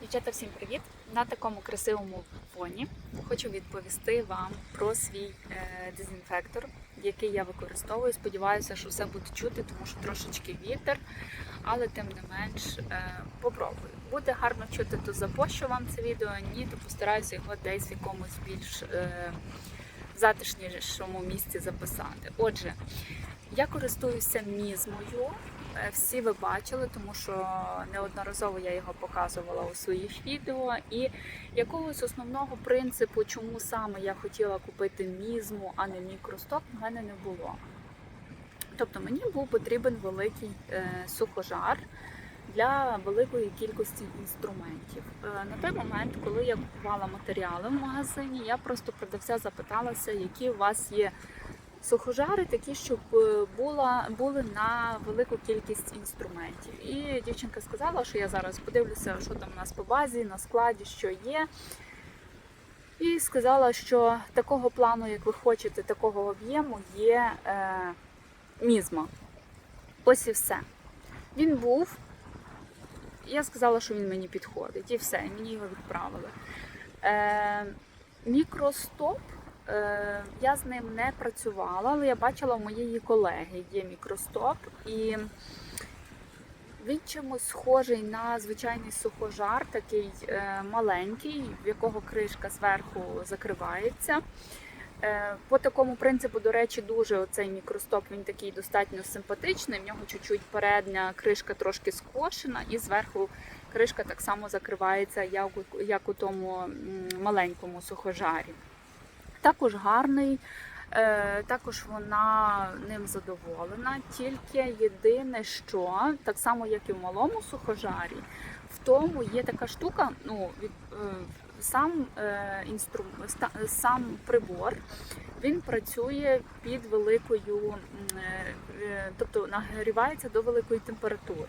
Дівчата, всім привіт! На такому красивому фоні хочу відповісти вам про свій е, дезінфектор, який я використовую. Сподіваюся, що все буде чути, тому що трошечки вітер, але тим не менш е, попробую. Буде гарно чути, то запощу вам це відео, ні, то постараюся його десь в якомусь більш е, затишнішому місці записати. Отже, я користуюся мізмою. Е, Всі ви бачили, тому що неодноразово я його показувала у своїх відео. І якогось основного принципу, чому саме я хотіла купити мізму, а не мікростоп, в мене не було. Тобто мені був потрібен великий е, сухожар для великої кількості інструментів. Е, на той момент, коли я купувала матеріали в магазині, я просто продавця запиталася, які у вас є сухожари такі, щоб е, була, були на велику кількість інструментів. І дівчинка сказала, що я зараз подивлюся, що там у нас по базі, на складі, що є. І сказала, що такого плану, як ви хочете, такого об'єму, є е, мізма. Ось і все. Він був. Я сказала, що він мені підходить, і все, мені його відправили. Е, мікростоп. Е, Я з ним не працювала, але я бачила у моєї колеги є мікростоп, і він чимось схожий на звичайний сухожар, такий е, маленький, в якого кришка зверху закривається. Е, По такому принципу, до речі, дуже оцей мікростоп він такий достатньо симпатичний. В нього чуть-чуть передня кришка трошки скошена, і зверху кришка так само закривається, як у, як у тому маленькому сухожарі. Також гарний, е, також вона ним задоволена. Тільки єдине, що так само, як і в малому сухожарі, в тому є така штука, ну, від, е, сам, е, інстру... сам прибор. Він працює під великою, тобто нагрівається до великої температури.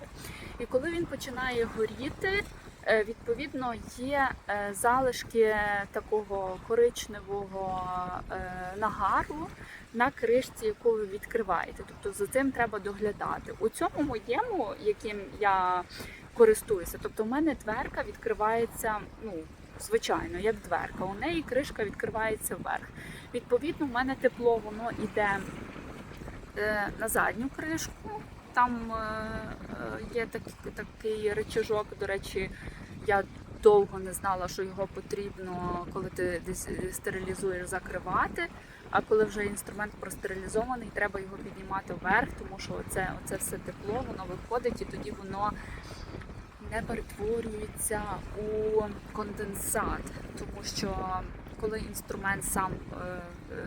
І коли він починає горіти, Відповідно, є е, залишки такого коричневого е, нагару на кришці, яку ви відкриваєте. Тобто за цим треба доглядати. У цьому моєму, яким я користуюся, тобто в мене дверка відкривається, ну, звичайно, як дверка. У неї кришка відкривається вверх. Відповідно, в мене тепло воно йде е, на задню кришку. Там е, е, є так, такий речажок, до речі, я довго не знала, що його потрібно, коли ти десь стерилізуєш, закривати. А коли вже інструмент простерилізований, треба його піднімати вверх, тому що оце, оце все тепло, воно виходить і тоді воно не перетворюється у конденсат, тому що коли інструмент сам е,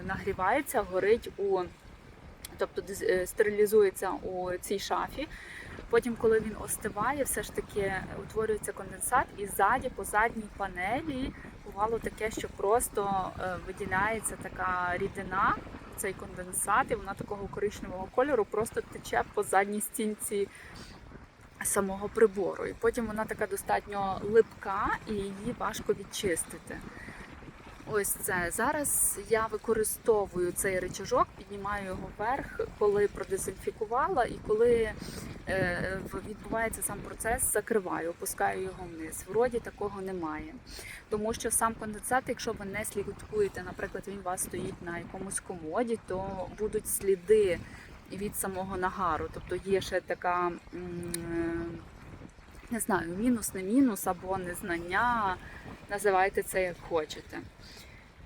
нагрівається, горить у тобто е, стерилізується у цій шафі. Потім, коли він остиває, все ж таки утворюється конденсат, і ззаді, по задній панелі бувало таке, що просто е, виділяється така рідина, цей конденсат, і вона такого коричневого кольору просто тече по задній стінці самого прибору. І потім вона така достатньо липка і її важко відчистити. Ось це. Зараз я використовую цей речажок, піднімаю його вверх, коли продезінфікувала, і коли е, відбувається сам процес, закриваю, опускаю його вниз. Вроді такого немає. Тому що сам конденсат, якщо ви не слідкуєте, наприклад, він у вас стоїть на якомусь комоді, то будуть сліди від самого нагару. Тобто є ще така. м, Не знаю, мінус, не мінус або незнання, називайте це як хочете.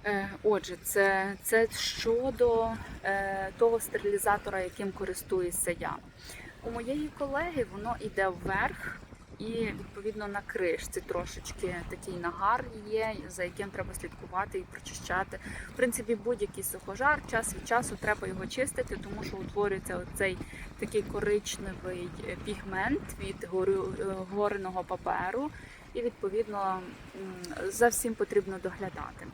Е, Отже, це, це щодо е, того стерилізатора, яким користуюся я. У моєї колеги воно йде вверх, і відповідно на кришці трошечки такий нагар є, за яким треба слідкувати і прочищати. В принципі, будь-який сухожар, час від часу треба його чистити, тому що утворюється оцей такий коричневий е, пігмент від гореного паперу, і відповідно за всім потрібно доглядати.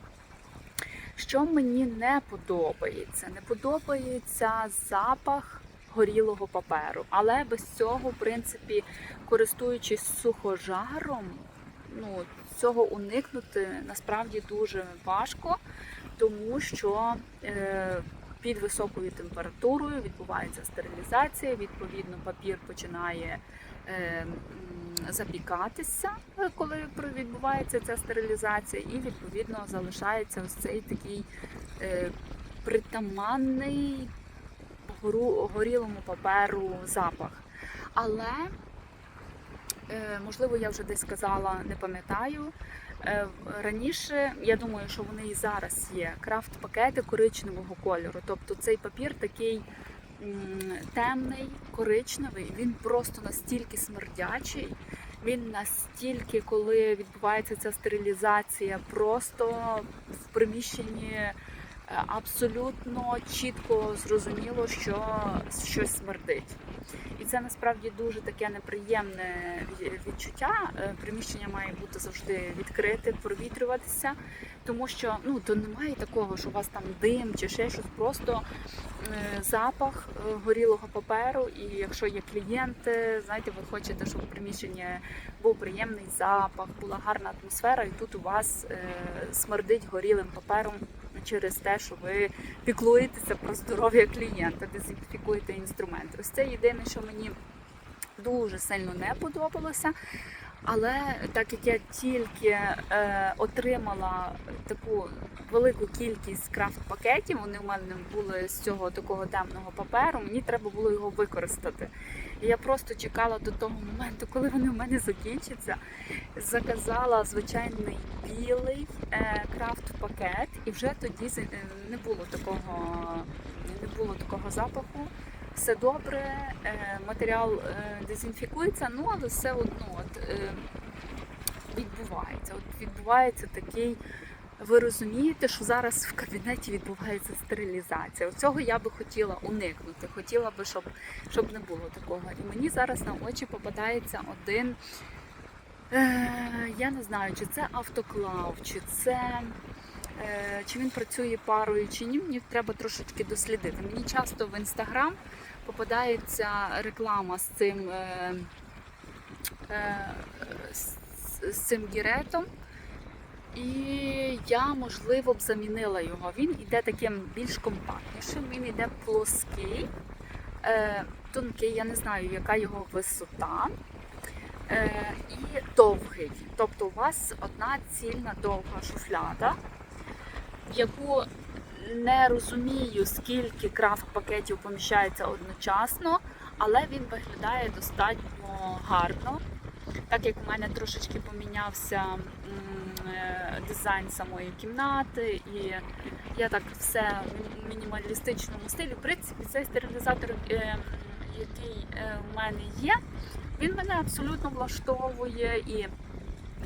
Що мені не подобається? Не подобається запах горілого паперу. Але без цього, в принципі, користуючись сухожаром, ну, цього уникнути насправді дуже важко, тому що е, під високою температурою відбувається стерилізація, відповідно, папір починає е, запікатися, коли відбувається ця стерилізація, і відповідно залишається ось цей такий е, притаманний горілому паперу запах. Але, е, можливо, я вже десь сказала, не пам'ятаю. Е, Раніше, я думаю, що вони і зараз є. Крафт-пакети коричневого кольору. Тобто цей папір такий темний, коричневий, він просто настільки смердячий. Він настільки, коли відбувається ця стерилізація, просто в приміщенні абсолютно чітко зрозуміло, що щось смердить. І це насправді дуже таке неприємне відчуття. Е, Приміщення має бути завжди відкрите, провітрюватися, тому що ну то немає такого, що у вас там дим чи ще щось, просто е, запах е, горілого паперу. І якщо є клієнти, знаєте, ви хочете, щоб в приміщенні був приємний запах, була гарна атмосфера, і тут у вас смердить горілим папером через те, що ви піклуєтеся про здоров'я клієнта, дезінфікуєте інструмент. Ось це єдине, що мені дуже сильно не подобалося. Але так як я тільки е, отримала таку велику кількість крафт-пакетів, вони в мене були з цього такого темного паперу, мені треба було його використати. І я просто чекала до того моменту, коли вони в мене закінчаться. Заказала звичайний білий е, крафт-пакет, і вже тоді е, не було такого, не було такого запаху. Все добре, е, матеріал е, дезінфікується, ну але все одно от, е, відбувається. От відбувається такий. Ви розумієте, що зараз в кабінеті відбувається стерилізація. Цього я би хотіла уникнути. Хотіла би, щоб, щоб не було такого. І мені зараз на очі попадається один. Я не знаю, чи це автоклав, чи це. Е, чи він працює парою, чи ні, мені треба трошечки дослідити. Мені часто в інстаграм попадається реклама з цим, е, е, з, цим гіретом. І я, можливо, б замінила його. Він іде таким більш компактнішим, він іде плоский, тонкий, я не знаю, яка його висота. І довгий. Тобто у вас одна цільна довга шуфляда, яку не розумію, скільки крафт-пакетів поміщається одночасно, але він виглядає достатньо гарно. Так як у мене трошечки помінявся е, дизайн самої кімнати, і я так все в мінімалістичному стилі. В принципі, цей стерилізатор, е, який е, у мене є, він мене абсолютно влаштовує і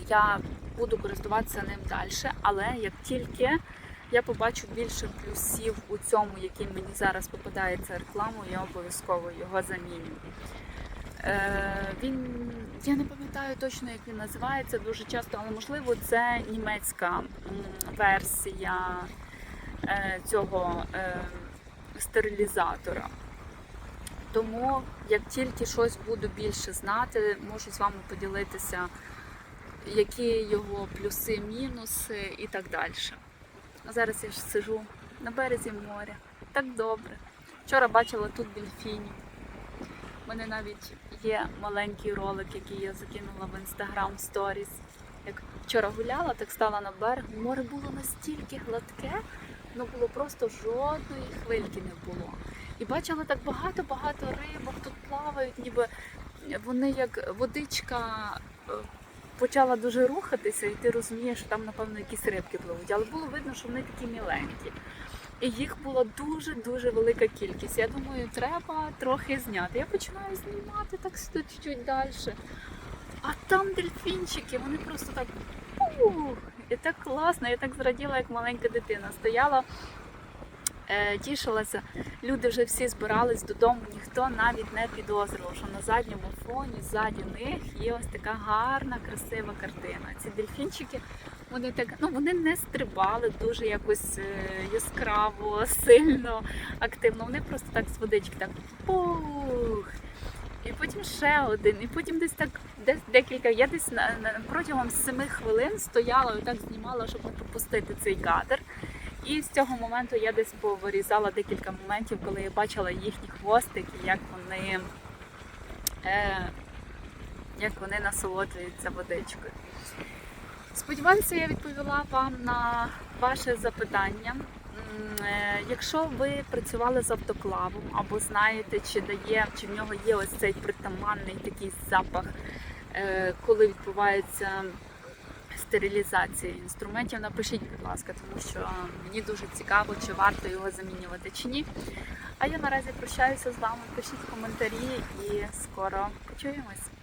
я буду користуватися ним далі. Але як тільки я побачу більше плюсів у цьому, який мені зараз попадається рекламою, я обов'язково його заміню. Е, він, я не пам'ятаю точно, як він називається дуже часто, але можливо це німецька версія е, цього е, стерилізатора. Тому як тільки щось буду більше знати, можу з вами поділитися, які його плюси, мінуси і так далі. А зараз я ж сижу на березі моря. Так добре. Вчора бачила тут дельфінів. У мене навіть є маленький ролик, який я закинула в Instagram Stories. Як вчора гуляла, так стала на берег. Море було настільки гладке, ну було просто жодної хвильки не було. І бачила так багато-багато рибок тут плавають, ніби вони як водичка е, почала дуже рухатися, і ти розумієш, що там, напевно, якісь рибки пливуть. Але було видно, що вони такі міленькі. І їх була дуже-дуже велика кількість. Я думаю, треба трохи зняти. Я починаю знімати так сюди чуть-чуть далі. А там дельфінчики, вони просто так. Ух, і так класно, я так зраділа, як маленька дитина. Стояла, тішилася. Люди вже всі збирались додому, ніхто навіть не підозрював, що на задньому фоні, ззаді них є ось така гарна, красива картина. Ці дельфінчики, вони так, ну вони не стрибали дуже якось е, яскраво, сильно, активно. Вони просто так з водички так пух. І потім ще один, і потім десь так, десь декілька. Я десь на, на протягом семи хвилин стояла і так знімала, щоб не пропустити цей кадр. І з цього моменту я десь повирізала декілька моментів, коли я бачила їхні хвостики, як вони е, як вони насолоджуються водичкою. Сподіваюся, я відповіла вам на ваше запитання. Е, Якщо ви працювали з автоклавом або знаєте, чи дає, чи в нього є ось цей притаманний такий запах, е, коли відбувається стерилізація інструментів, напишіть, будь ласка, тому що мені дуже цікаво, чи варто його замінювати чи ні. А я наразі прощаюся з вами. Пишіть коментарі і скоро почуємось.